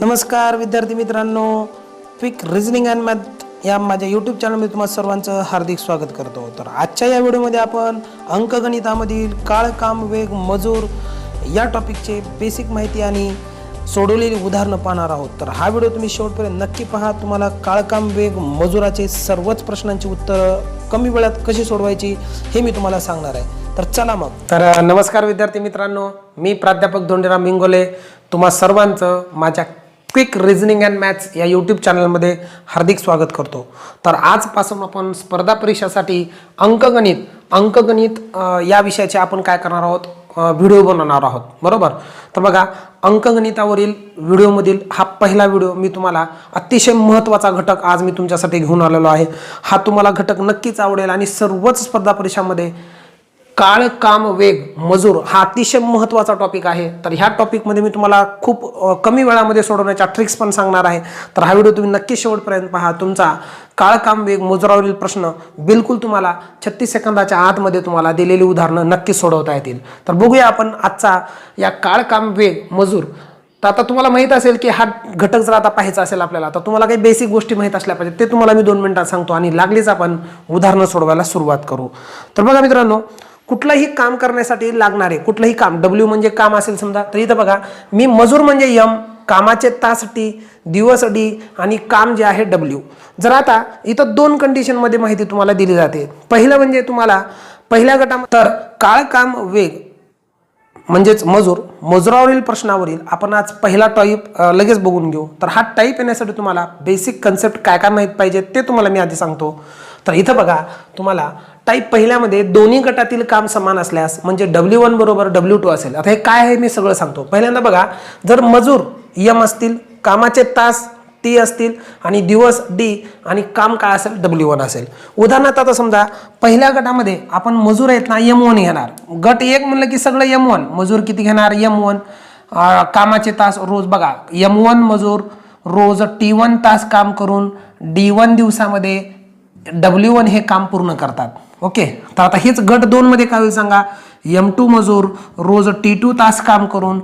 नमस्कार विद्यार्थी मित्रांनो. क्विक रिझनिंग अँड मॅथ या माझ्या यूट्यूब चॅनलमध्ये तुम्हाला सर्वांचं हार्दिक स्वागत करतो. तर आजच्या या व्हिडिओमध्ये आपण अंकगणितामधील काळ काम वेग मजूर या टॉपिकचे बेसिक माहिती आणि सोडवलेली उदाहरणं पाहणार आहोत. तर हा व्हिडिओ तुम्ही शेवटपर्यंत नक्की पहा. तुम्हाला काळकाम वेग मजुराचे सर्वच प्रश्नांची उत्तरं कमी वेळात कशी सोडवायची हे मी तुम्हाला सांगणार आहे. तर चला मग. तर नमस्कार विद्यार्थी मित्रांनो. मी प्राध्यापक धोंडीराम इंगोले तुम्हा सर्वांचं माझ्या क्विक रिझनिंग अँड मॅथ्स या यूट्यूब चॅनलमध्ये हार्दिक स्वागत करतो. तर आजपासून आपण स्पर्धा परीक्षासाठी अंकगणित अंकगणित या विषयाचे आपण काय करणार आहोत? व्हिडिओ बनवणार आहोत. बरोबर? तर बघा अंकगणितावरील व्हिडिओमधील हा पहिला व्हिडिओ मी तुम्हाला अतिशय महत्त्वाचा घटक आज मी तुमच्यासाठी घेऊन आलेलो आहे. हा तुम्हाला घटक नक्कीच आवडेल आणि सर्वच स्पर्धा परीक्षामध्ये काळ काम वेग मजूर हा अतिशय महत्त्वाचा टॉपिक आहे. तर ह्या टॉपिकमध्ये मी तुम्हाला खूप कमी वेळामध्ये सोडवण्याच्या ट्रिक्स पण सांगणार आहे. तर हा व्हिडिओ तुम्ही नक्की शेवटपर्यंत पहा. तुमचा काळ काम वेग मजुरावरील प्रश्न बिलकुल तुम्हाला छत्तीस सेकंदाच्या आतमध्ये तुम्हाला दिलेली उदाहरणं नक्की सोडवता येतील. तर बघूया आपण आजचा या काळ काम वेग मजूर. तर आता तुम्हाला माहीत असेल की हा घटक जर आता पाहायचा असेल आपल्याला तर तुम्हाला काही बेसिक गोष्टी माहीत असल्या पाहिजे ते तुम्हाला मी दोन मिनिटात सांगतो आणि लागलीच आपण उदाहरणं सोडवायला सुरुवात करू. तर बघा मित्रांनो कुठलंही काम करण्यासाठी लागणारे कुठलंही काम डब्ल्यू म्हणजे काम असेल समजा तर इथं बघा मी मजूर म्हणजे यम कामाचे तास टी दिवस डी आणि काम जे आहे डब्ल्यू जर आता इथं दोन कंडिशनमध्ये माहिती तुम्हाला दिली जाते. पहिलं म्हणजे तुम्हाला पहिल्या गटामध्ये तर काळ काम वेग म्हणजेच मजूर मजुरावरील प्रश्नावरील आपण आज पहिला टाईप लगेच बघून घेऊ. तर हा टाईप येण्यासाठी तुम्हाला बेसिक कन्सेप्ट काय काय माहीत पाहिजे ते तुम्हाला मी आधी सांगतो. तर इथं बघा तुम्हाला टाईप पहिल्यामध्ये दोन्ही गटातील काम समान असल्यास म्हणजे डब्ल्यू वन बरोबर डब्ल्यू टू असेल. आता हे काय आहे मी सगळं सांगतो. पहिल्यांदा बघा जर मजूर यम असतील कामाचे तास टी असतील आणि दिवस डी आणि काम काय असेल डब्ल्यू वन असेल. उदाहरणार्थ आता समजा पहिल्या गटामध्ये आपण मजूर आहेत ना यम वन घेणार. गट एक म्हणलं की सगळं यम वन मजूर किती घेणार? यम वन कामाचे तास रोज बघा. यम वन मजूर रोज टी वन तास काम करून डी वन दिवसामध्ये डब्ल्यू वन हे काम पूर्ण करतात. ओके तर आता हेच गट दोनमध्ये काय होईल सांगा? एम टू मजूर रोज टी टू तास काम करून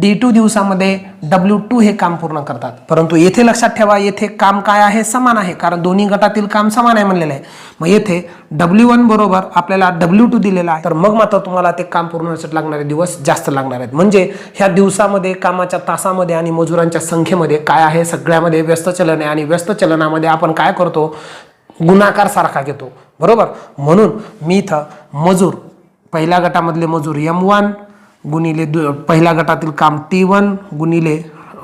डी टू दिवसामध्ये डब्ल्यू टू हे काम पूर्ण करतात. परंतु येथे लक्षात ठेवा येथे काम काय आहे? समान आहे. कारण दोन्ही गटातील काम समान आहे म्हणलेलं आहे. मग येथे डब्ल्यू वन बरोबर आपल्याला डब्ल्यू टू दिलेला आहे. तर मग मात्र तुम्हाला ते काम पूर्ण होण्यासाठी लागणारे दिवस जास्त लागणार आहेत. म्हणजे ह्या दिवसामध्ये कामाच्या तासामध्ये आणि मजुरांच्या संख्येमध्ये काय आहे? सगळ्यामध्ये व्यस्त चलन आहे. आणि व्यस्त चलनामध्ये आपण काय करतो? गुणाकार सारखा घेतो. बरोबर? म्हणून मी इथं मजूर पहिल्या गटामधले मजूर यम वन गुणिले दु पहिल्या गटातील काम टी वन गुणिले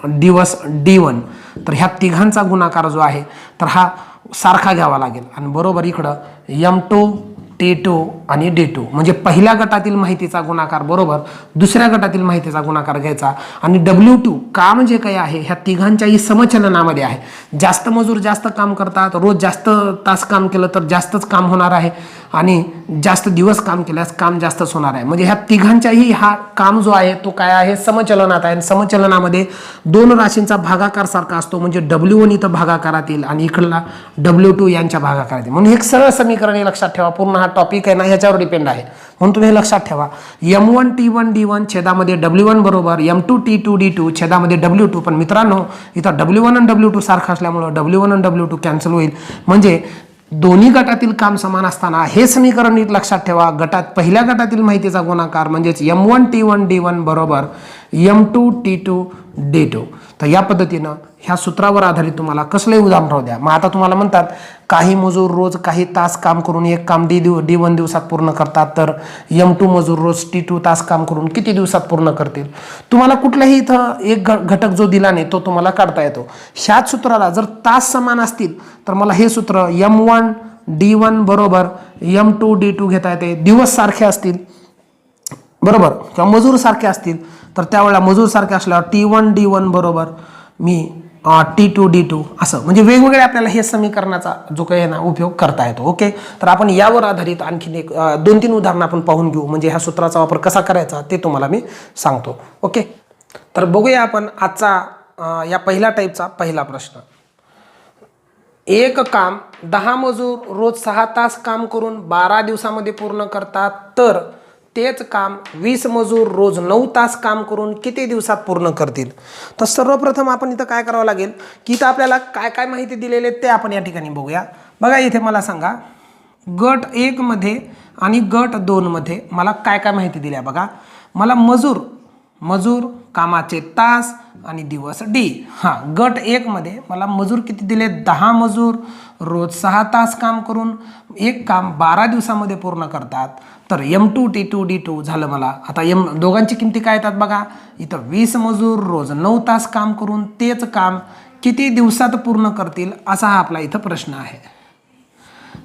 दिवस डी वन तर ह्या तिघांचा गुणाकार जो आहे तर हा सारखा घ्यावा लागेल. आणि बरोबर इकडं यम टू टेटो आणि डेटो. म्हणजे पहिल्या गटातील माहितीचा गुणाकार बरोबर दुसऱ्या गटातील माहितीचा गुणाकार घ्यायचा. आणि डब्ल्यू टू काम जे म्हणजे काही आहे? ह्या तिघांच्याही समचलनामध्ये आहे. जास्त मजूर जास्त काम करतात रोज जास्त तास काम केलं तर जास्तच काम होणार आहे. आणि जास्त दिवस काम केल्यास काम जास्तच होणार आहे. म्हणजे ह्या तिघांच्याही हा काम जो आहे तो काय आहे? समचलनात आहे. आणि समचलनामध्ये दोन राशींचा भागाकार सारखा असतो. म्हणजे डब्ल्यू वन इथं भागाकारात येईल आणि इकडला डब्ल्यू टू यांच्या भागाकारात येईल म्हणून हे एक सरळ समीकरण हे लक्षात ठेवा. पूर्ण हा टॉपिक आहे ना ह्याच्यावर डिपेंड आहे. म्हणून तुम्ही हे लक्षात ठेवा. M one T one D one छेदामध्ये डब्ल्यू वन बरोबर M two T two D two छेदामध्ये डब्ल्यू टू पण मित्रांनो इथं डब्ल्यू वन आणि डब्ल्यू टू सारखं असल्यामुळं डब्ल्यू वन आणि डब्ल्यू टू कॅन्सल होईल. म्हणजे दोन्ही गटातील काम समान असताना हे समीकरण नीट लक्षात ठेवा. गटात पहिल्या गटातील माहितीचा गुणाकार म्हणजेच M one T one D one बरोबर M two T two D two. तर या पद्धतीनं ह्या सूत्रावर आधारित तुम्हाला कसलंही उदाहरण राहू द्या. मग आता तुम्हाला म्हणतात काही मजूर रोज काही तास काम करून एक काम डी दिव डी वन दिवसात पूर्ण करतात तर यम टू मजूर रोज टी टू तास काम करून किती दिवसात पूर्ण करतील? तुम्हाला कुठल्याही इथं एक घटक जो दिला नाही तो तुम्हाला काढता येतो. ह्याच सूत्राला जर तास समान असतील तर मला हे सूत्र यम वन डी वन बरोबर यम टू डी टू घेता येते. दिवस सारखे असतील बरोबर. किंवा मजूर सारखे असतील तर त्यावेळेला मजूरसारखे असल्यावर टी वन डी वन बरोबर M T two D two असं. म्हणजे वेगवेगळे आपल्याला हे समीकरणाचा जो काही आहे ना उपयोग करता येतो. ओके तर आपण यावर आधारित आणखीन एक दोन तीन उदाहरणं आपण पाहून घेऊ. म्हणजे ह्या सूत्राचा वापर कसा करायचा ते तुम्हाला मी सांगतो. ओके तर बघूया आपण आजचा या पहिल्या टाईपचा पहिला प्रश्न. एक काम दहा मजूर रोज सहा तास काम करून बारा दिवसामध्ये पूर्ण करतात तर तेच काम वीस मजूर रोज नऊ तास काम करून किती दिवसात पूर्ण करतील? तर सर्वप्रथम आपण इथं काय करावं लागेल? की इथं आपल्याला काय काय माहिती दिलेली ते आपण या ठिकाणी बघूया. बघा इथे मला सांगा. गट एकमध्ये आणि गट दोनमध्ये मला काय काय माहिती दिल्या? बघा. मला मजूर मजूर कामाचे तास आणि दिवस डी. हां गट एकमध्ये मला मजूर किती दिले दहा मजूर रोज सहा तास काम करून एक काम बारा दिवसामध्ये पूर्ण करतात. तर M two T two D two झालं मला. आता एम दोघांची किमती काय येतात बघा? इथं वीस मजूर रोज नऊ तास काम करून तेच काम किती दिवसात पूर्ण करतील असा हा आपला इथं प्रश्न आहे.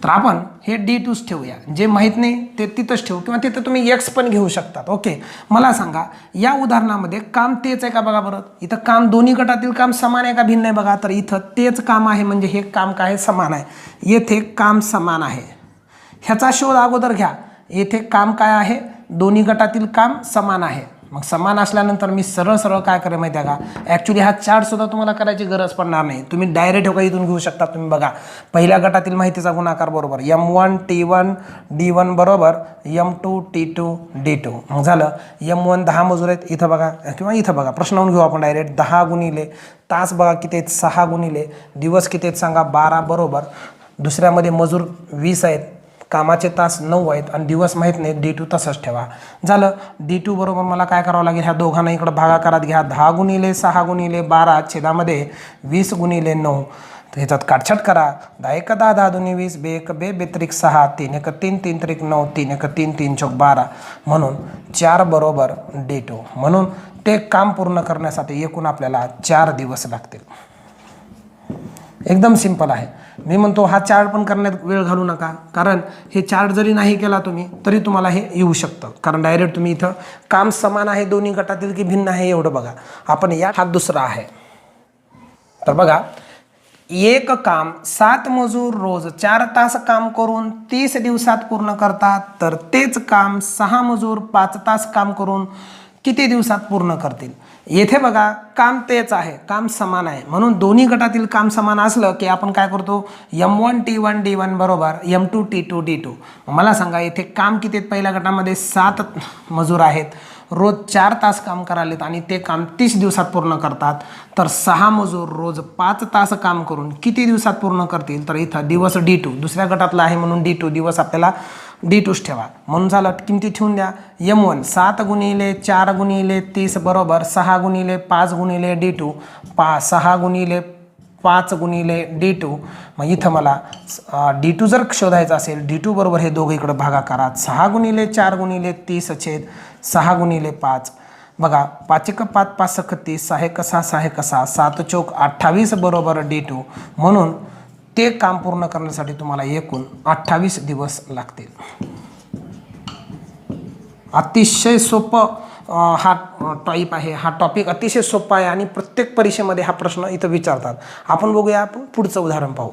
तर आपण हे डी टूच ठेवूया. जे माहीत नाही ते तिथंच ठेवू किंवा तिथं तुम्ही एक्स पण घेऊ शकतात. ओके मला सांगा या उदाहरणामध्ये काम तेच आहे का बघा बरं? इथं काम दोन्ही गटातील काम समान आहे का भिन्न आहे बघा? तर इथं तेच काम आहे म्हणजे हे काम काय आहे? समान आहे. येथे काम समान आहे. ह्याचा शोध अगोदर घ्या. येथे काम काय आहे? दोन्ही गटातील काम समान आहे. मग समान असल्यानंतर मी सरळ सरळ काय करेल माहिती आहे का? ॲक्च्युली हा चार्ट सुद्धा तुम्हाला करायची गरज पडणार नाही. तुम्ही डायरेक्ट हो का इथून घेऊ शकता तुम्ही बघा. पहिल्या गटातील माहितीचा गुणाकार बरोबर. M one T one D one बरोबर. M two T two D two मग झालं. यम वन दहा मजूर आहेत. इथं बघा. किंवा इथं बघा. प्रश्न घेऊ आपण डायरेक्ट दहा गुणिले. तास बघा किती आहेत? सहा गुणिले. दिवस किती आहेत? सांगा बारा बरोबर. दुसऱ्यामध्ये मजूर वीस आहेत. कामाचे तास नऊ आहेत आणि दिवस माहीत नाही डी टू तसंच ठेवा. झालं. डी टू बरोबर मला काय करावं लागेल? ह्या दोघांना इकडं भागाकारात घ्या. दहा गुणिले सहा गुणिले बारा छेदामध्ये वीस गुणिले नऊ. तर ह्याच्यात काटछाट करा. दहा एक दहा दहा दोन्ही वीस बे एक बे बेत्रिक सहा तीन एक तीन तीन त्रिक नऊ तीन एक तीन तीन चौक बारा. म्हणून चार बरोबर डी टू म्हणून ते काम पूर्ण करण्यासाठी एकूण आपल्याला चार दिवस लागतील. एकदम सिंपल आहे. मी म्हणतो हा चार्ट पण करण्यात वेळ घालू नका. कारण हे चार्ट जरी नाही केला तुम्ही तरी तुम्हाला हे येऊ शकतं. कारण डायरेक्ट तुम्ही इथं काम समान आहे दोन्ही गटातील की भिन्न आहे एवढं बघा. आपण या हा दुसरा आहे. तर बघा एक काम सात मजूर रोज चार तास काम करून तीस दिवसात पूर्ण करतात तर तेच काम सहा मजूर पाच तास काम करून किती दिवसात पूर्ण करतील? येथे बघा काम तेच आहे काम समान आहे. म्हणून दोन्ही गटातील काम समान असलं की आपण काय करतो? M one T one D one बरोबर M two T two D two मला सांगा येथे काम किती आहेत पहिल्या गटामध्ये? सात मजूर आहेत. रोज चार तास काम करालेत आणि ते काम तीस दिवसात पूर्ण करतात. तर सहा मजूर रोज पाच तास काम करून किती दिवसात पूर्ण करतील? तर इथं दिवस डी टू दुसऱ्या गटातला आहे म्हणून डी टू दिवस आपल्याला डी टूच ठेवा. म्हणून झालं किमती ठेवून द्या. यम वन सात गुणिले चार गुणिले तीस बरोबर सहा गुणिले पाच गुणिले डी टू पा सहा गुणिले पाच गुणिले डी टू मग इथं मला डी टू जर शोधायचं असेल डी टू बरोबर हे दोघं इकडं भागाकारात सहा गुणिले चार गुणिले तीस छेद सहा गुणिले पाच. बघा पाच एक पाच पाच सख तीस सहा कसा सहा कसा सात चौक अठ्ठावीस बरोबर डी टू म्हणून ते काम पूर्ण करण्यासाठी तुम्हाला एकूण अठ्ठावीस दिवस लागतील. अतिशय सोपं हा टाईप आहे हा टॉपिक अतिशय सोपा आहे आणि प्रत्येक परीक्षेमध्ये हा प्रश्न इथं विचारतात. आपण बघूया आपण पुढचं उदाहरण पाहू.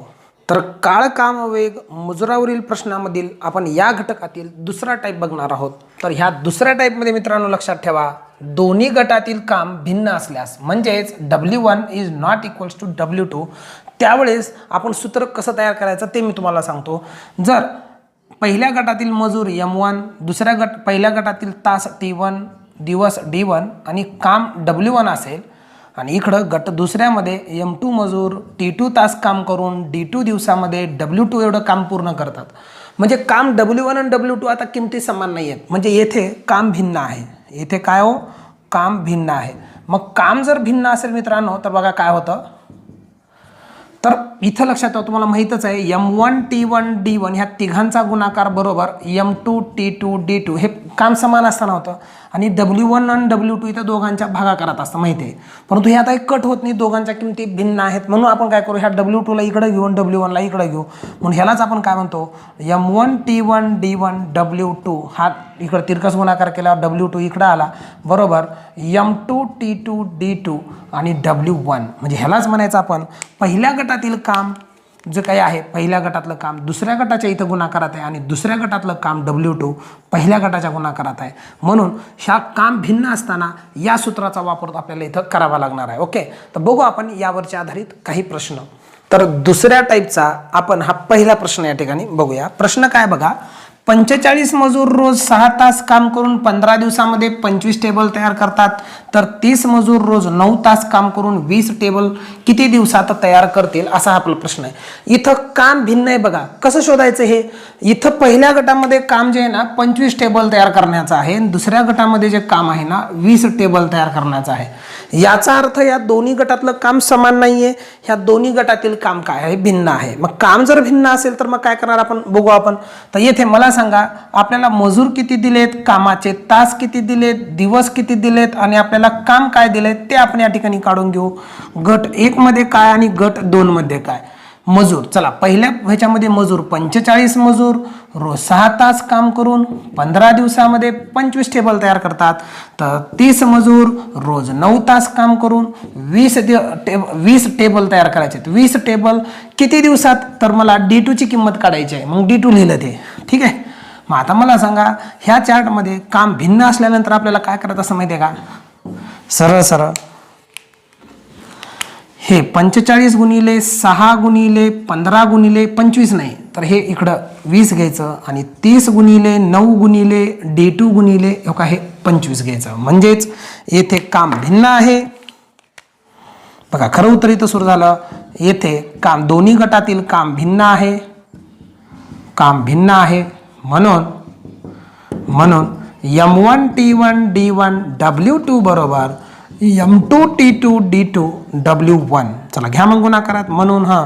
तर काळ काम वेग मजुरावरील प्रश्नामधील आपण या घटकातील दुसरा टाईप बघणार आहोत. तर ह्या दुसऱ्या टाईपमध्ये मित्रांनो लक्षात ठेवा दोन्ही गटातील काम भिन्न असल्यास म्हणजेच W one is not equals to W two त्यावेळेस आपण सूत्र कसं तयार करायचं ते मी तुम्हाला सांगतो. जर पहिल्या गटातील मजूर यम वन दुसऱ्या गट पहिल्या गटातील तास टी वन दिवस डी वन आणि काम डब्ल्यू वन असेल आणि इकडं गट दुसऱ्यामध्ये यम टू मजूर टी टू तास काम करून डी टू दिवसामध्ये डब्ल्यू टू एवढं काम पूर्ण करतात. म्हणजे काम डब्ल्यू वन आणि डब्ल्यू टू आता किमती समान नाही आहेत म्हणजे येथे काम भिन्न आहे. येथे काय हो? काम भिन्न आहे. मग काम जर भिन्न असेल मित्रांनो तर बघा काय होतं? तर इथं लक्षात ठेवा तुम्हाला माहीतच आहे M one T one D one ह्या तिघांचा गुणाकार बरोबर M two T two D two हे काम समान असताना होतं. आणि डब्ल्यू वन आणि डब्ल्यू टू इथं दोघांच्या भागाकारात असतं माहिती आहे. परंतु हे आता एक कट होत नाही दोघांच्या किमती भिन्न आहेत. म्हणून आपण काय करू ह्या डब्ल्यू टूला इकडे घेऊ आणि डब्ल्यू वनला इकडे घेऊ म्हणून ह्यालाच आपण काय म्हणतो M one T one D one W two हा इकडं तिरकस गुणाकार केल्यावर डब्ल्यू टू इकडं आला. बरोबर M two T two D two आणि डब्ल्यू वन म्हणजे ह्यालाच म्हणायचं आपण पहिल्या गटातील काम जे काही आहे पहिल्या गटातलं काम दुसऱ्या गटाच्या इथं गुणाकारात आहे आणि दुसऱ्या गटातलं काम डब्ल्यू टू पहिल्या गटाच्या गुणाकारात आहे. म्हणून ह्या काम भिन्न असताना या सूत्राचा वापर आपल्याला इथं करावा लागणार आहे. ओके? तर बघू आपण यावरच्या आधारित काही प्रश्न. तर दुसऱ्या टाईपचा आपण हा पहिला प्रश्न या ठिकाणी बघूया. प्रश्न काय बघा? पंचेचाळीस मजूर रोज सहा तास काम करून पंधरा दिवसामध्ये पंचवीस टेबल तयार करतात. तर तीस मजूर रोज नऊ तास काम करून वीस टेबल किती दिवसात तयार करतील असा आपला प्रश्न आहे. इथं काम भिन्न आहे बघा. कसं शोधायचं हे? इथं पहिल्या गटामध्ये काम जे आहे ना पंचवीस टेबल तयार करण्याचं आहे. आणि दुसऱ्या गटामध्ये जे काम आहे ना वीस टेबल तयार करण्याचं आहे. याचा अर्थ या दोन्ही गटातलं काम समान नाही आहे ह्या दोन्ही गटातील काम काय आहे? भिन्न आहे. मग काम जर भिन्न असेल तर मग काय करणार आपण? बघू आपण. तर येथे मला सांगा आपल्याला मजूर किती दिलेत कामाचे तास किती दिलेत दिवस किती दिलेत आणि आपल्याला काम काय दिलेत ते आपण या ठिकाणी काढून घेऊ. गट एक मध्ये काय आणि गट दोन मध्ये काय? मजूर चला पहिल्या ह्याच्यामध्ये मजूर पंचेचाळीस मजूर रोज सहा तास काम करून पंधरा दिवसामध्ये पंचवीस टेबल तयार करतात. तर तीस मजूर रोज नऊ तास काम करून वीस टेब वीस टेबल तयार करायचे वीस टेबल किती दिवसात? तर मला डी टूची किंमत काढायची आहे. मग डी टू लिहिलं ते. ठीक आहे? मग आता मला सांगा ह्या चार्टमध्ये काम भिन्न असल्यानंतर आपल्याला काय करायचं असं माहिती आहे का? सरळ सरळ. हे पंचेचाळीस गुणिले सहा गुणिले पंधरा गुणिले पंचवीस नाही तर हे इकडं वीस घ्यायचं आणि तीस गुणिले नऊ गुणिले डी टू गुणिले हो का हे पंचवीस घ्यायचं. म्हणजेच येथे काम भिन्न आहे. बघा खरं उत्तर इथं सुरू झालं. येथे काम दोन्ही गटातील काम भिन्न आहे. काम भिन्न आहे. म्हणून म्हणून M one T one D one W two बरोबर M two T two D two W one चला घ्या मग गुणाकारात. म्हणून हां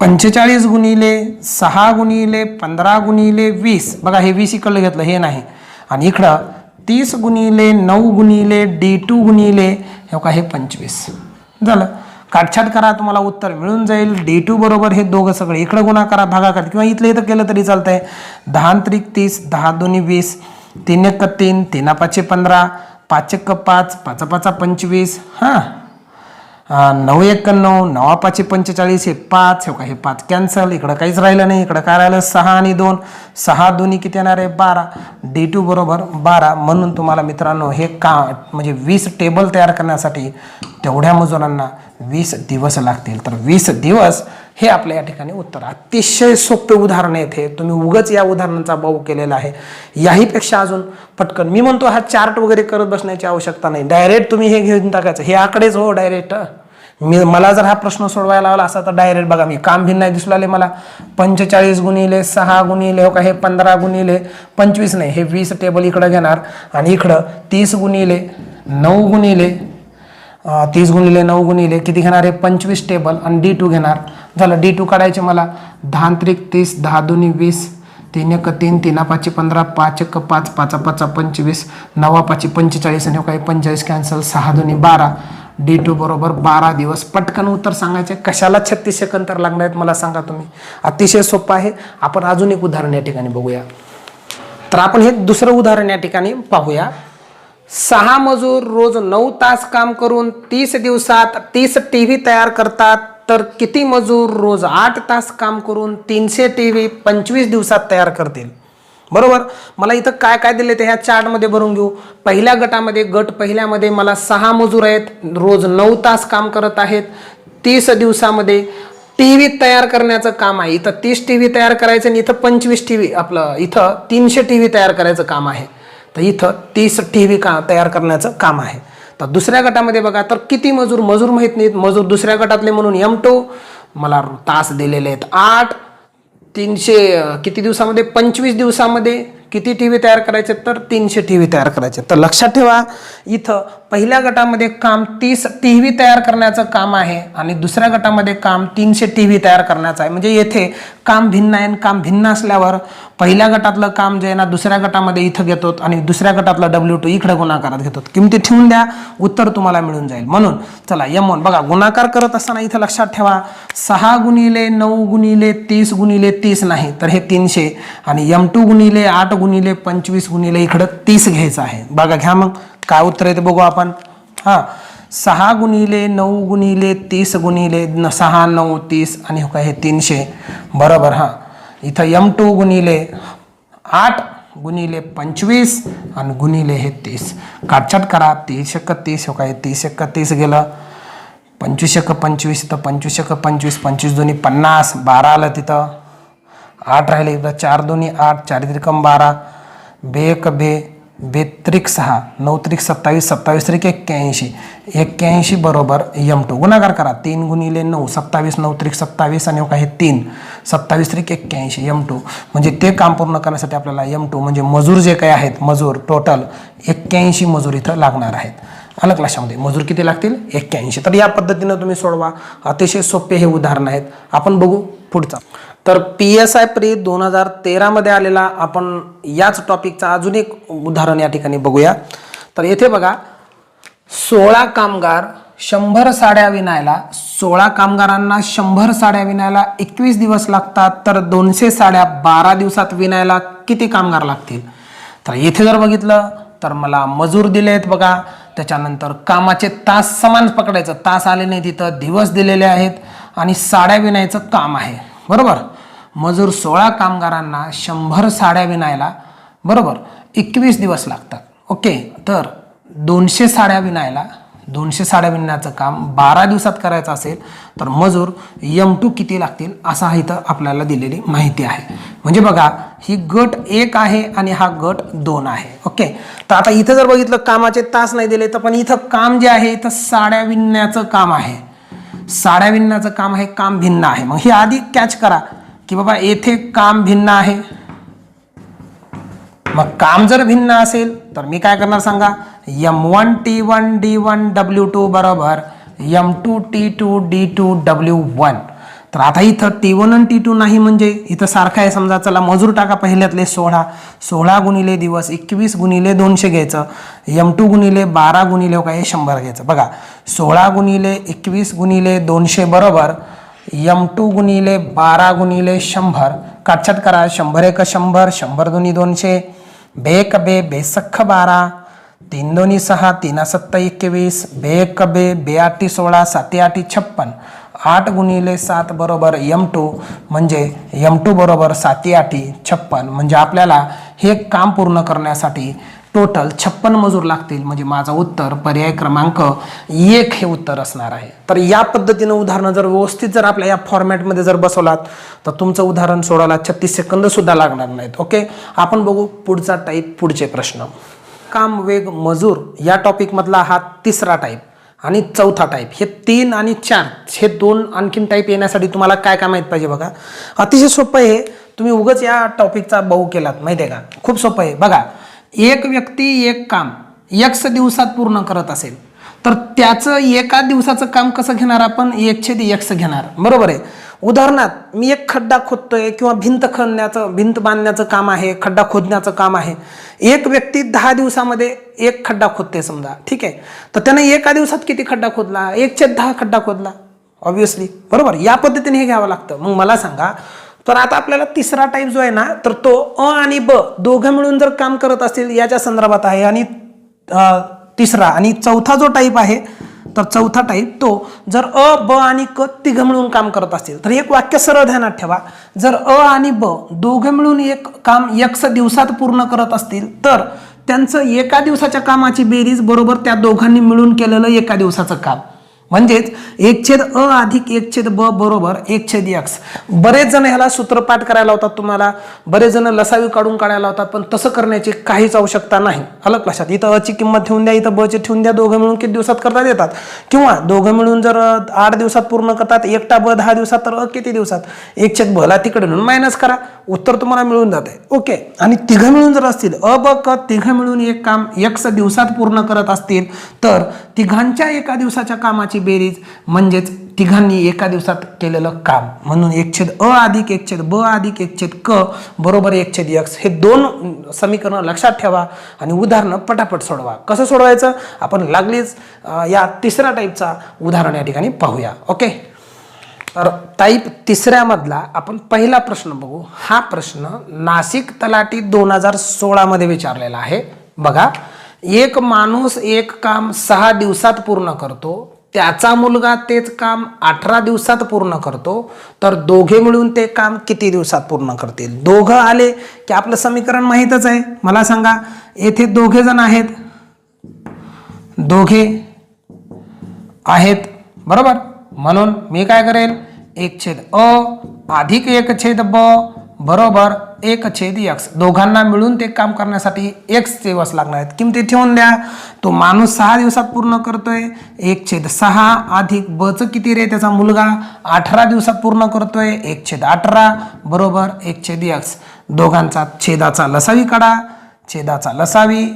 पंचेचाळीस गुणिले सहा गुणिले पंधरा गुणिले वीस. बघा हे वीस इकडलं घेतलं हे नाही. आणि इकडं तीस गुणिले नऊ गुणिले डी टू गुणिले हे का हे पंचवीस. झालं. काटछाट करा तुम्हाला उत्तर मिळून जाईल. डी टू बरोबर हे दोघं सगळे इकडं गुन्हा करा भागाकार. किंवा इथलं इथं केलं तरी चालतं आहे दहा त्रिक तीस दहा दोन्ही वीस. तीन एक तीन तीना पाचशे पंधरा. पाच एक पाच पाच पाचा पंचवीस. हां. नऊ एक्क्याण्णव नवा पाचशे पंचेचाळीस हे पाच हे का हे पाच कॅन्सल इकडं काहीच राहिलं नाही इकडं काय राहिलं? सहा आणि दोन. सहा दोन्ही किती येणार आहे? बारा. डी टू बरोबर बारा. म्हणून तुम्हाला मित्रांनो हे का म्हणजे वीस टेबल तयार करण्यासाठी तेवढ्या मजुरांना वीस दिवस लागतील. तर वीस दिवस हे आपल्या या ठिकाणी उत्तर. अतिशय सोपे उदाहरण आहेत हे. तुम्ही उगच या उदाहरणांचा भाऊ केलेला आहे. याहीपेक्षा अजून पटकन. मी म्हणतो हा चार्ट वगैरे करत बसण्याची आवश्यकता नाही. डायरेक्ट तुम्ही हे घेऊन टाकायचं. हे आकडेच हो डायरेक्ट मी मला जर हा प्रश्न सोडवायला लावला असा तर डायरेक्ट बघा मी काम भिन्न नाही दिसू लागले मला. पंचेचाळीस गुणिले सहा गुणिले हो का हे पंधरा गुणिले पंचवीस नाही हे वीस टेबल इकडं घेणार. आणि इकडं तीस गुणिले नऊ गुणिले तीस गुणिले नऊ गुणिले किती घेणार आहे पंचवीस टेबल आणि डी टू घेणार. झालं डी टू काढायचे मला. दहा त्रिक तीस दहा दोन्ही वीस तीन एक तीन तीना पाचशे पंधरा पाच एक पाच पाचा पाचा पंचवीस नवा पाचशे पंचेचाळीस आणि हो काही पंचेचाळीस कॅन्सल सहा दोन्ही बारा. डी टू बरोबर बारा दिवस. पटकन उत्तर सांगायचे. कशाला छत्तीस सेकंद तर लागणार आहेत मला सांगा तुम्ही. अतिशय सोपं आहे. आपण अजून एक उदाहरण या ठिकाणी बघूया. तर आपण हे दुसरं उदाहरण या ठिकाणी पाहूया. सहा मजूर रोज नऊ तास काम करून तीस दिवसात तीस टी व्ही तयार करतात. तर किती मजूर रोज आठ तास काम करून तीनशे टी व्ही पंचवीस दिवसात तयार करतील? बरोबर? मला इथं काय काय दिले ते ह्या चार्टमध्ये भरून घेऊ. पहिल्या गटामध्ये गट पहिल्यामध्ये मला सहा मजूर आहेत. रोज नऊ तास काम करत आहेत. तीस दिवसामध्ये टी व्ही तयार करण्याचं काम आहे. इथं तीस टी व्ही तयार करायचं आणि इथं पंचवीस टी व्ही आपलं इथं तीनशे टी व्ही तयार करायचं काम आहे. तर इथं तीस टी व्ही का तयार करण्याचं काम आहे. तर दुसऱ्या गटामध्ये बघा तर किती मजूर? मजूर माहीत नाहीत. मजूर दुसऱ्या गटातले म्हणून एम टू मला तास दिलेले आहेत. आठ तीनशे किती दिवसामध्ये? पंचवीस दिवसामध्ये किती टी व्ही तयार करायचे? तर तीनशे टी व्ही तयार करायचे. तर लक्षात ठेवा इथं पहिल्या गटामध्ये काम तीस टी व्ही तयार करण्याचं काम आहे आणि दुसऱ्या गटामध्ये काम तीनशे टी व्ही तयार करण्याचं आहे. म्हणजे येथे काम भिन्न आहे आणि काम भिन्न असल्यावर पहिल्या गटातलं काम जे आहे ना दुसऱ्या गटामध्ये इथं घेतो आणि दुसऱ्या गटातलं डब्ल्यू टू इकडे गुणाकारात घेतो किमती ठेवून द्या उत्तर तुम्हाला मिळून जाईल. म्हणून चला यम बघा गुणाकार करत असताना इथं लक्षात ठेवा सहा गुणिले नऊ गुणिले तीस गुणिले तीस नाही तर हे तीनशे. आणि यम टू गुणिले आठ गुणिले पंचवीस गुणिले इकडं तीस घ्यायचं आहे. बघा घ्या मग. काय उत्तर आहे ते बघू आपण. हां सहा गुणिले नऊ गुणिले तीस गुणिले न सहा नऊ तीस आणि हो काय हे तीनशे. बरोबर हां. इथं यम टू गुणिले आठ गुणिले पंचवीस आणि गुणिले हे तीस. काटछाट करा तीस एक तीस हो काय तीस एक तीस गेलं. पंचवीस एक पंचवीस तर पंचवीस एक पंचवीस पंचवीस दोन्ही पन्नास बारा आलं तिथं. आठ राहिले इथं चार दोन्ही आठ चार त्रिकम बारा. बे एक बे बेत्रिक सहा नऊ त्रिक सत्तावीस सत्तावीस त्रिक एक्क्याऐंशी. एक्क्याऐंशी बरोबर यम टू. गुणाकार करा. तीन गुणिले नऊ सत्तावीस नऊ त्रिक सत्तावीस आणि काही तीन. सत्तावीस त्रिक एक्क्याऐंशी यम टू. म्हणजे ते काम पूर्ण करण्यासाठी आपल्याला यम टू म्हणजे मजूर जे काही आहेत मजूर टोटल एक्क्याऐंशी मजूर इथं लागणार आहेत. अलग लक्षामध्ये? मजूर किती लागतील? एक्क्याऐंशी. तर या पद्धतीनं तुम्ही सोडवा. अतिशय सोपे हे उदाहरण आहेत. आपण बघू पुढचा. तर पी एस आय प्री दोन हजार तेरामध्ये आलेला आपण याच टॉपिकचा अजून एक उदाहरण या ठिकाणी बघूया. तर येथे बघा सोळा कामगार शंभर साड्या विणायला सोळा कामगारांना शंभर साड्या विणायला एकवीस दिवस लागतात तर दोनशे साड्या बारा दिवसात विणायला किती कामगार लागतील? तर येथे जर बघितलं तर मला मजूर दिले आहेत बघा त्याच्यानंतर कामाचे तास समान पकडायचं तास आले नाही तिथं दिवस दिलेले आहेत आणि साड्या विणायचं काम आहे. बरोबर? मजूर सोळा कामगारांना शंभर साड्या विणायला बरोबर? एकवीस दिवस लागतात. ओके तर दोनशे साड्या विणायला दोनशे साड्या विणण्याचं काम बारा दिवसात करायचं असेल तर मजूर यम टू किती लागतील असा हा इथं आपल्याला दिलेली माहिती आहे. म्हणजे बघा ही गट एक आहे आणि हा गट दोन आहे. ओके तर आता इथं जर बघितलं कामाचे तास नाही दिले तर पण इथं काम जे आहे इथं साड्या विणण्याचं काम आहे. साड्या विणण्याचं काम आहे काम भिन्न आहे. मग हे आधी कॅच करा की बाबा येथे काम भिन्न आहे. मग काम जर भिन्न असेल तर मी काय करणार सांगा? M one T one D one W two बरोबर M two T two D two W one तर आता इथं टी वन आणि टी टू नाही म्हणजे इथं सारखं आहे समजा चला मजूर टाका पहिल्यातले सोळा. सोळा गुणिले दिवस एकवीस गुणिले दोनशे घ्यायचं. एम टू गुणिले बारा गुणिले हो काय शंभर घ्यायचं. बघा सोळा गुणिले एकवीस गुणिले दोनशे बरोबर यम टू गुणिले बारा गुणिले शंभर. काटछाट करा शंभर एक शंभर शंभर दोन्ही दोनशे. बेक बे बेसख्ख बारा. तीन दोन्ही सहा तीन सत्ता एकवीस. बे बे बे आठी सोळा साती आठी छप्पन. आठ गुणिले सात बरोबर यम टू म्हणजे यम टू बरोबर साती आठी छप्पन. म्हणजे आपल्याला हे काम पूर्ण करण्यासाठी टोटल छप्पन मजूर लागतील म्हणजे माझं उत्तर पर्याय क्रमांक एक हे उत्तर असणार आहे. तर या पद्धतीनं उदाहरणं जर व्यवस्थित जर आपल्या या फॉर्मॅटमध्ये जर बसवलात तर तुमचं उदाहरण सोडायला छत्तीस सेकंद सुद्धा लागणार नाहीत ओके आपण बघू पुढचा टाईप पुढचे प्रश्न. काम वेग मजूर या टॉपिकमधला हा तिसरा टाईप आणि चौथा टाईप हे तीन आणि चार हे दोन आणखीन टाईप येण्यासाठी तुम्हाला काय काय माहीत पाहिजे बघा. अतिशय सोपं आहे. तुम्ही उगच या टॉपिकचा बहु केलात माहिती आहे का? खूप सोपं आहे. बघा एक व्यक्ती एक काम एक्स दिवसात पूर्ण करत असेल तर त्याचं एका दिवसाचं काम कसं घेणार आपण? एक छेद एक्स घेणार. बरोबर आहे? उदाहरणार्थ मी एक खड्डा खोदतोय किंवा भिंत खणण्याचं भिंत बांधण्याचं काम आहे खड्डा खोदण्याचं काम आहे. एक व्यक्ती दहा दिवसामध्ये एक खड्डा खोदते समजा ठीक आहे? तर त्यांना एका दिवसात किती खड्डा खोदला? एक छेद दहा खड्डा खोदला ऑब्विसली बरोबर? या पद्धतीने हे घ्यावं लागतं. मग मला सांगा तर आता आपल्याला तिसरा टाईप जो आहे ना तर तो अ आणि ब दोघं मिळून जर काम करत असतील याच्या संदर्भात आहे. आणि तिसरा आणि चौथा जो टाईप आहे तर चौथा टाईप तो जर अ ब आणि क तिघं मिळून काम करत असतील तर एक वाक्य सरळ ध्यानात ठेवा. जर अ आणि ब दोघं मिळून एक काम एक्स दिवसात पूर्ण करत असतील तर त्यांचं एका दिवसाच्या कामाची बेरीज बरोबर त्या दोघांनी मिळून केलेलं एका दिवसाचं काम. म्हणजेच एक छेद अ अधिक एक छेद ब बरोबर एक छेद एक्स बरेच जण ह्याला सूत्रपाठ करायला होतात तुम्हाला. बरेच जण लसावी काढून काढायला होतात पण तसं करण्याची काहीच आवश्यकता नाही. अलग लक्षात. इथं अची किंमत ठेवून द्या इथं बची ठेवून द्या दोघं मिळून किती दिवसात करता येतात? किंवा दोघं मिळून जर आठ दिवसात पूर्ण करतात एकटा ब दहा दिवसात तर अ किती दिवसात? एक छेद बला तिकडे म्हणून मायनस करा. उत्तर तुम्हाला मिळून जाते ओके. आणि तिघं मिळून जर असतील अ ब क तिघं मिळून एक काम एक्स दिवसात पूर्ण करत असतील तर तिघांच्या एका दिवसाच्या कामाची बेरीज म्हणजेच तिघांनी एका दिवसात केलेलं काम. म्हणून एक छेद अ अधिक एक छेद ब अधिक एक छेद क बरोबर एक छेद हे दोन समीकरणं लक्षात ठेवा आणि उदाहरणं पटापट सोडवा. कसं सोडवायचं? आपण लागलीच या तिसऱ्या टाईपचा उदाहरण या ठिकाणी पाहूया. ओके? तर टाईप तिसऱ्यामधला आपण पहिला प्रश्न बघू. हा प्रश्न नाशिक तलाठी दोन हजार सोळामध्ये विचारलेला आहे. बघा. एक माणूस एक काम सहा दिवसात पूर्ण करतो. त्याचा मुलगा तेच काम अठरा दिवसात पूर्ण करतो तर दोघे मिळून ते काम किती दिवसात पूर्ण करतील? दोघं आले की आपलं समीकरण माहीतच आहे. मला सांगा येथे दोघे जण आहेत. दोघे आहेत. बरोबर? म्हणून मी काय करेल? एक छेद अ अधिक एक छेद ब बरोबर एक छेद एक्स दोघांना मिळून ते काम करण्यासाठी एक्स दिवस लागणार आहेत. किमती ठेवून द्या. तो माणूस सहा दिवसात पूर्ण करतोय. एक छेद सहा अधिक बच किती रे त्याचा मुलगा? अठरा दिवसात पूर्ण करतोय. एक छेद अठरा बरोबर एक छेद एक्स दोघांचा छेदाचा लसावी काढा. छेदाचा लसावी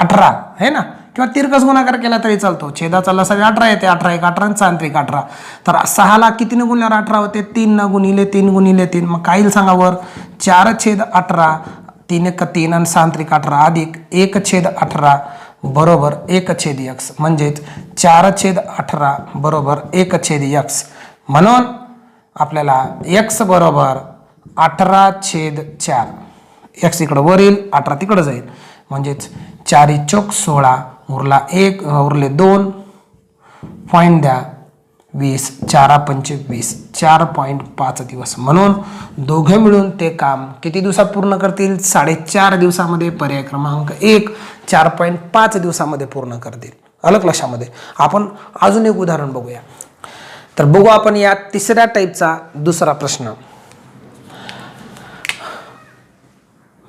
अठरा. है ना? किंवा तिरकस गुणाकार केला तरी चालतो. छेदाचा लसावी अठरा येते अठरा एक अठरा आणि तांत्रिक अठरा. तर सहाला कितीने गुणल्यावर अठरा होते? तीन न गुणिले तीन गुणिले तीन. मग काहील सांगावर सांगा वर? चार छेद अठरा तीन एक तीन आणि सांत्रिक अठरा. अधिक एक छेद अठरा बरोबर एक छेद यक्स. म्हणजेच चार छेद अठरा बरोबर एक छेद यक्स. म्हणून आपल्याला यक्स बरोबर अठरा छेद चार. एक्स इकडं वर येईल अठरा तिकडं जाईल. म्हणजेच चारी चौक सोळा उरला एक उरले दोन. पॉईंट द्या. वीस चारा पंचे वीस. चार पॉईंट पाच दिवस. म्हणून दोघे मिळून ते काम किती दिवसात पूर्ण करतील? साडेचार दिवसामध्ये पर्याय क्रमांक एक चार पॉईंट पाच दिवसामध्ये पूर्ण करतील. अलग लक्षामध्ये. आपण अजून एक उदाहरण बघूया. तर बघू आपण या तिसऱ्या टाईपचा दुसरा प्रश्न.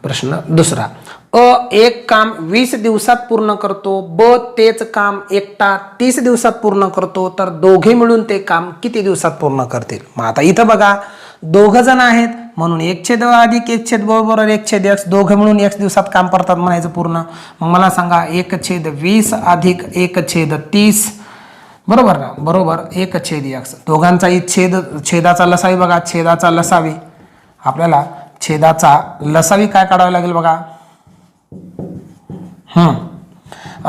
प्रश्न दुसरा. अ एक काम वीस दिवसात पूर्ण करतो ब तेच काम एकटा तीस दिवसात पूर्ण करतो तर दोघे मिळून ते काम किती दिवसात पूर्ण करतील? मग आता इथं बघा दोघ जण आहेत म्हणून एक छेद अधिक एक छेद बरोबर एक छेद एक्स दोघं मिळून एक दिवसात काम करतात म्हणायचं पूर्ण. मग मला सांगा एक छेद वीस अधिक एक छेद तीस बरोबर ना? बरोबर एक छेद एक्स दोघांचा छेद छेदाचा लसावी बघा छेदाचा लसावी. आपल्याला छेदाचा लसावी काय काढावा लागेल बघा?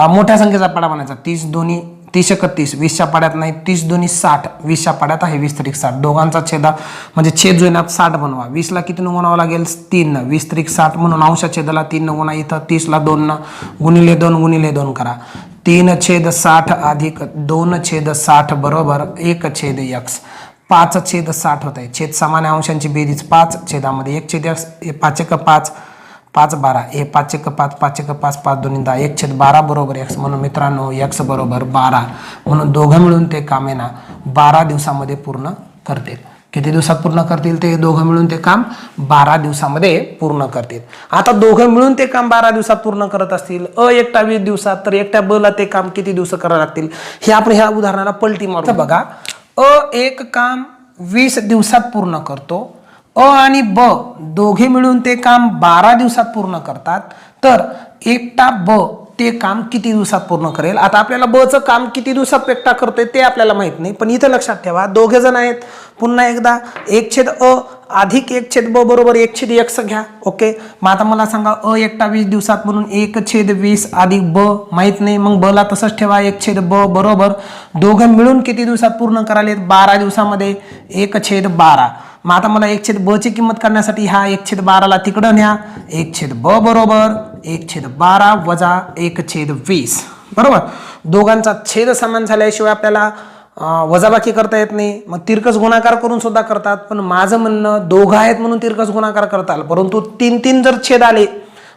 मोठ्या संख्येचा पाडा म्हणायचा. तीस दोन्ही तीस एकतीस वीसच्या पाड्यात नाही तीस दोन्ही साठ वीसच्या पाड्यात आहे वीस त्रिक साठ. दोघांचा छेदा म्हणजे छेद जो आहे साठ बनवा. वीसला किती न गुणावं लागेल? तीन. वीस त्रिक साठ म्हणून अंशा छेदाला तीन गुणा इथं तीसला दोन गुणिले दोन गुणिले दोन करा. तीन छेद साठ अधिक दोन छेद साठ बरोबर एक छेद यक्स पाच छेद साठ होत आहे छेद सामान्य अंशांची बेरीज पाच छेदामध्ये एक छेद पाच एक पाच पाच बारा. हे पाच एक पाच पाच एक पाच पाच दोन्ही दहा. एक छेद बारा बरोबर एक्स म्हणून मित्रांनो एक्स बरोबर बारा. म्हणून दोघं मिळून ते काम आहे ना बारा दिवसामध्ये पूर्ण करतील. किती दिवसात पूर्ण करतील ते दोघं मिळून ते काम? बारा दिवसामध्ये पूर्ण करतील. आता दोघं मिळून ते काम बारा दिवसात पूर्ण करत असतील. अ एकटा वीस दिवसात तर एकट्या ब ला ते काम किती दिवस करावं लागतील? हे आपण ह्या उदाहरणाला पलटी मारू बघा. अ एक काम वीस दिवसात पूर्ण करतो. अ आणि ब दोघे मिळून ते काम बारा दिवसात पूर्ण करतात. तर एकटा ब ते काम किती दिवसात पूर्ण करेल? आता आपल्याला बचं काम किती दिवसात एकटा करतोय ते आपल्याला माहीत नाही पण इथं लक्षात ठेवा दोघे जण आहेत. पुन्हा एकदा एक छेद अ अधिक एक छेद ब बरोबर एक छेद एक्स घ्या ओके? मग आता मला सांगा अ एकटा वीस दिवसात म्हणून एक छेद वीस अधिक ब माहीत नाही मग ब ला तसंच ठेवा एक छेद ब बरोबर. दोघं मिळून किती दिवसात पूर्ण करायलेत बारा दिवसामध्ये एक छेद बारा. मग आता मला एक छेद ब ची किंमत करण्यासाठी हा एक छेद बाराला तिकडं न्या. एक छेद ब बरोबर एक छेद बारा वजा एक छेद वीस. बरोबर? दोघांचा छेद समान झाल्याशिवाय आपल्याला वजाबाकी करता येत नाही. मग तिरकस गुणाकार करून सुद्धा करतात. पण माझं म्हणणं दोघं आहेत म्हणून तिरकस गुणाकार करताल. परंतु तीन तीन जर छेद आले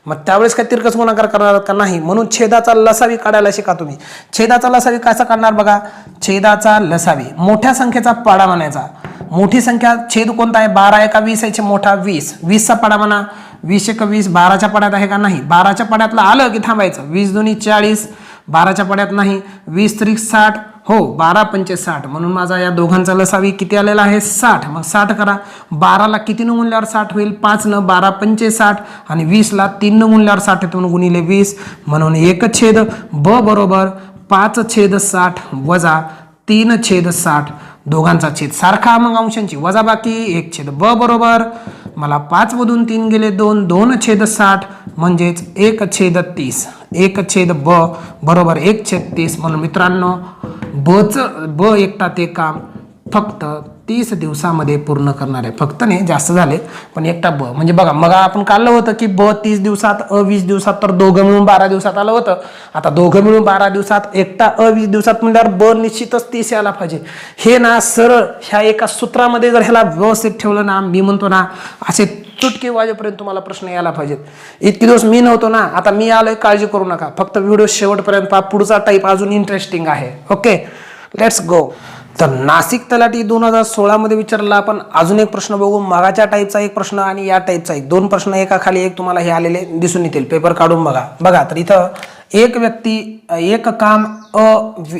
मग त्यावेळेस काय तिरकस गुणाकार करणार का नाही? म्हणून छेदाचा लसावी काढायला शिका तुम्ही. छेदाचा लसावी कसा काढणार बघा? छेदाचा लसावी. मोठ्या संख्येचा पाडा म्हणायचा. मोठी संख्या छेद कोणता आहे? बारा एका वीस याचे मोठा वीस. वीसचा पाडा म्हणा. वीस एक वीस बाराच्या पाड्यात आहे का नाही? बाराच्या पाड्यातलं आलं की थांबायचं. वीस दोन्ही चाळीस बाराच्या पाड्यात नाही. वीस त्रिक साठ हो बारा पंचे साठ. म्हणून माझा या दोघांचा लसावी किती आलेला आहे? साठ. मग साठ करा. बाराला किती न गुणल्यावर साठ होईल? पाच न बारा पंचे साठ आणि वीसला तीन न गुणल्यावर साठ येतो गुणिले वीस. म्हणून एक छेद. ब बरोबर पाच छेद साठ वजा तीन छेद साठ. दोघांचा छेद सारखा मग अंशांची. वजा बाकी एक छेद. ब बरोबर. मला पाच मधून तीन गेले दोन. दोन छेद साठ. म्हणजेच एक छेद तीस. एक छेद ब बरोबर एक छेद तीस म्हणून मित्रांनो बच ब एकटा ते काम. फक्त तीस दिवसामध्ये पूर्ण करणार आहे. फक्त नाही जास्त झाले पण एकटा ब म्हणजे बघा मग आपण काढलं होतं की ब तीस दिवसात अ वीस दिवसात तर दोघं मिळून बारा दिवसात आलं होतं. आता दोघं मिळून बारा दिवसात एकटा अ वीस दिवसात म्हणल्यावर ब निश्चितच तीस यायला पाहिजे. हे ना सरळ ह्या एका सूत्रामध्ये जर ह्याला व्यवस्थित ठेवलं ना मी म्हणतो ना असे चुटके वाजेपर्यंत तुम्हाला प्रश्न यायला पाहिजेत. इतके दिवस मी नव्हतो ना आता मी आलोय काळजी करू नका. फक्त व्हिडिओ शेवटपर्यंत पहा पुढचा टाईप अजून इंटरेस्टिंग आहे. ओके लेट्स गो तर नाशिक तलाठी दोन हजार सोळामध्ये विचारला आपण. अजून एक प्रश्न बघू. मागाच्या टाईपचा एक प्रश्न आणि या टाईपचा एक. दोन प्रश्न एका खाली एक तुम्हाला हे आलेले दिसून येतील. पेपर काढून बघा. बघा तर इथं एक व्यक्ती एक काम अ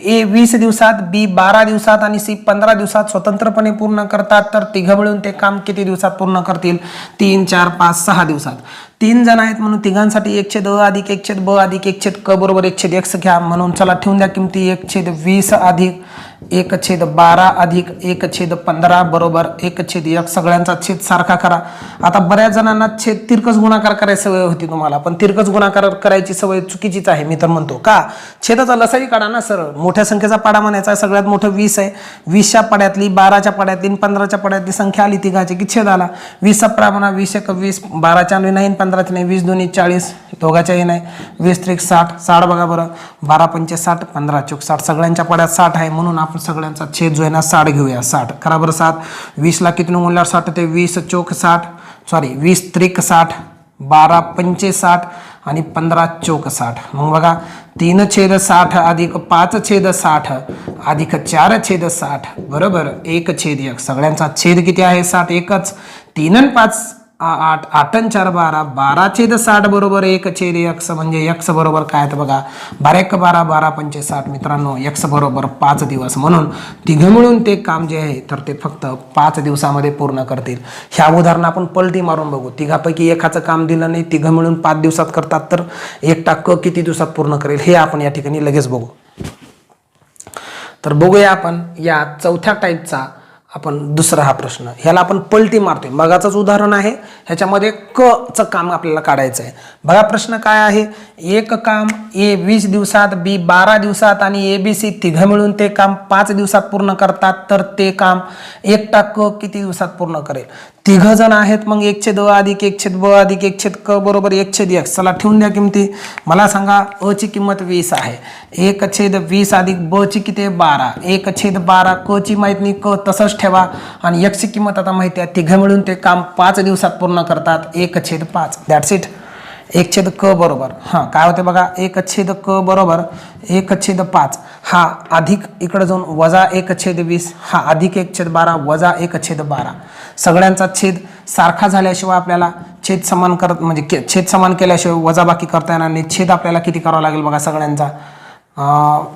ए वीस दिवसात बी बारा दिवसात आणि सी पंधरा दिवसात स्वतंत्रपणे पूर्ण करतात तर तिघं मिळून ते काम किती दिवसात पूर्ण करतील? तीन चार पाच सहा दिवसात. तीन जण आहेत म्हणून तिघांसाठी एकछेद अ अधिक एकशेद ब अधिक एकशेद क बरोबर एकशेद एक्स घ्या. म्हणून चला ठेवून द्या किमती. एक छेद वीस अधिक एक छेद बारा अधिक एक छेद पंधरा बरोबर एक छेद एक. सगळ्यांचा छेद सारखा करा. आता बऱ्याच जणांना छेद तिरकस गुणाकार करायची सवय होती तुम्हाला पण तिरकस गुणाकार करायची सवय चुकीचीच आहे. मी तर म्हणतो. का? छेदाचा लसाही काढा ना सर मोठ्या संख्येचा पाडा म्हणायचा आहे, सगळ्यात मोठं वीस आहे. वीसच्या पाड्यातली बाराच्या पाड्यातली पंधराच्या पाड्यातली संख्या आली तिघाची की छेद आला? वीसचा म्हणा वीस एक वीस बाराच्या नाही आणि पंधराच्या नाही. वीस दोन्ही चाळीस दोघाच्याही नाही. वीस त्रिक साठ. साठ बघा बरं. बारा पंचे साठ पंधरा चौक साठ. सगळ्यांच्या पाड्यात साठ आहे म्हणून आपण सगळ्यांचा छेद जो आहे ना साठ घेऊया. साठ. करा बरं सात वीसला किती बोलल्यावर साठ ते वीस चौक साठ. सॉरी वीस त्रिक साठ. बारा पंचे साठ. आणि पंधरा चौक साठ. मग बघा तीन छेद साठ अधिक पाच छेद साठ अधिक चार छेद साठ. बरोबर एक छेद एक. सगळ्यांचा छेद किती आहे? साठ एकच. तीन आणि पाच आठ आठन चार बारा बारा छेद साठ बरोबर एक छेद यक्स म्हणजे यक्स बरोबर काय तर बघा बारा एक बारा बारा पंचे साठ. मित्रांनो यक्स बरोबर पाच दिवस. म्हणून तिघं मिळून ते काम जे आहे तर ते फक्त पाच दिवसामध्ये पूर्ण करतील. ह्या उदाहरण आपण पलटी मारून बघू. तिघापैकी एकाचं काम दिलं नाही तिघं मिळून पाच दिवसात करतात तर एकटा क किती दिवसात पूर्ण करेल हे आपण या ठिकाणी लगेच बघू. तर बघूया आपण या चौथ्या टाईपचा आपण दुसरा हा प्रश्न. ह्याला आपण पलटी मारतोय. मगाचंच उदाहरण आहे. ह्याच्यामध्ये क चं काम आपल्याला काढायचं आहे. बघा प्रश्न काय आहे. एक काम ए वीस दिवसात बी बारा दिवसात आणि ए बी सी तिघं मिळून ते काम पाच दिवसात पूर्ण करतात तर ते काम एकटा क किती दिवसात पूर्ण करेल? तिघ जण आहेत मग एक छेद अ अधिक एक छेद ब अधिक एक छेद क बरोबर एक छेद एक चला ठेवून द्या किमती. मला सांगा अ ची किंमत वीस आहे. एक छेद वीस अधिक ब ची किती आहे? बारा. एक छेद बारा क ची माहीत नाही क तसंच ठेवा. आणि एक ची किंमत आता माहिती आहे तिघं मिळून ते काम पाच दिवसात पूर्ण करतात. एक छेद पाच. दॅट्स इट एक छेद क बरोबर. हां काय होते बघा एक छेद क बरोबर एक छेद पाच. हा अधिक इकडे जाऊन वजा एक छेद वीस. हा अधिक एक छेद बारा वजा एक छेद बारा. सगळ्यांचा छेद सारखा झाल्याशिवाय आपल्याला छेद समान करत म्हणजे के- छेद समान केल्याशिवाय वजाबाकी करता येणार नाही. छेद आपल्याला किती करावा लागेल बघा सगळ्यांचा?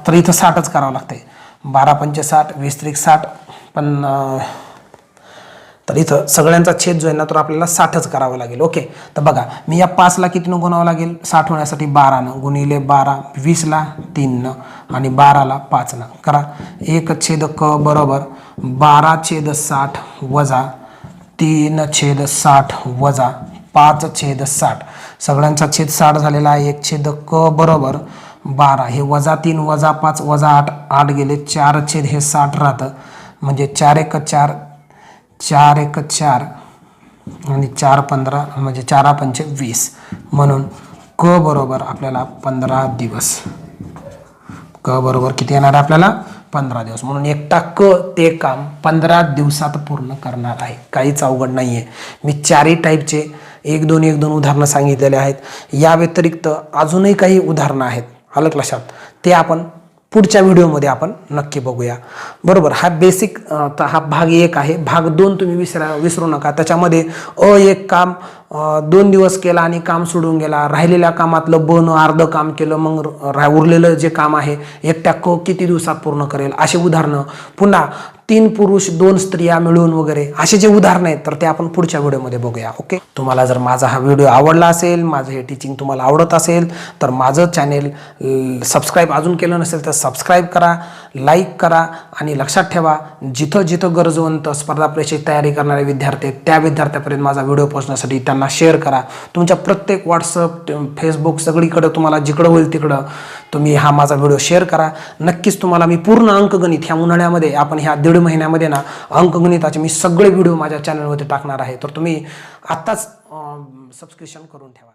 तर इथं साठच करावं लागते बारा पंचे साठ वीस त्रिक साठ पण तर इथं सगळ्यांचा छेद जो आहे ना तर आपल्याला साठच करावं लागेल ओके? तर बघा मी या पाचला कितीनं गुणावं लागेल? साठ होण्यासाठी बारानं गुणिले बारा वीसला तीननं आणि बाराला पाचनं. करा. एक छेद क बरोबर बारा छेद साठ वजा तीन छेद साठ वजा पाच छेद साठ. सगळ्यांचा छेद साठ झालेला आहे. एक छेद क बरोबर बारा. हे वजा तीन वजा पाच वजा आठ आठ गेले चार छेद हे साठ राहतं. म्हणजे चार एक चार चार एक चार आणि चार पंधरा म्हणजे चारा पंचे वीस. म्हणून क बरोबर आपल्याला पंधरा दिवस. क बरोबर किती येणार आहे आपल्याला? पंधरा दिवस. म्हणून एकटा क ते काम पंधरा दिवसात पूर्ण करणार आहे. काहीच अवघड नाही आहे मी चारही टाईपचे एक दोन एक दोन उदाहरणं सांगितलेले आहेत. या व्यतिरिक्त अजूनही काही उदाहरणं आहेत. आलं लक्षात? ते आपण पुढच्या व्हिडिओमध्ये आपण नक्की बघूया. बरोबर हा बेसिक हा भाग एक आहे. भाग दोन तुम्ही विसरा विसरू नका. त्याच्यामध्ये अ एक काम दोन दिवस केला आणि काम सोडून गेला. राहिलेल्या कामातलं बन अर्धं अर्ध काम केलं मग रा उरलेलं जे काम आहे एकट्या क किती दिवसात पूर्ण करेल? असे उदाहरणं. पुन्हा तीन पुरुष दोन स्त्रिया मिळून वगैरे असे जे उदाहरणं आहेत तर ते आपण पुढच्या व्हिडिओमध्ये बघूया ओके? तुम्हाला जर माझा हा व्हिडिओ आवडला असेल माझं हे टीचिंग तुम्हाला आवडत असेल तर माझं चॅनेल सबस्क्राईब अजून केलं नसेल तर सबस्क्राईब करा. लाईक करा आणि लक्षात ठेवा जिथं जिथं गरजवंत स्पर्धा परीक्षेची तयारी करणारे विद्यार्थी आहेत त्या विद्यार्थ्यापर्यंत माझा व्हिडिओ पोहोचण्यासाठी त्यांना शेअर करा. तुमच्या प्रत्येक व्हॉट्सअप फेसबुक सगळीकडं तुम्हाला जिकडं होईल तिकडं तुम्ही हा माझा व्हिडिओ शेअर करा. नक्कीच तुम्हाला मी पूर्ण अंकगणित ह्या उन्हाळ्यामध्ये आपण ह्या दीड महिन्यामध्ये ना अंकगणिताचे मी सगळे व्हिडिओ माझ्या चॅनलवरती टाकणार आहे. तर तुम्ही आत्ताच सबस्क्रिप्शन करून ठेवा.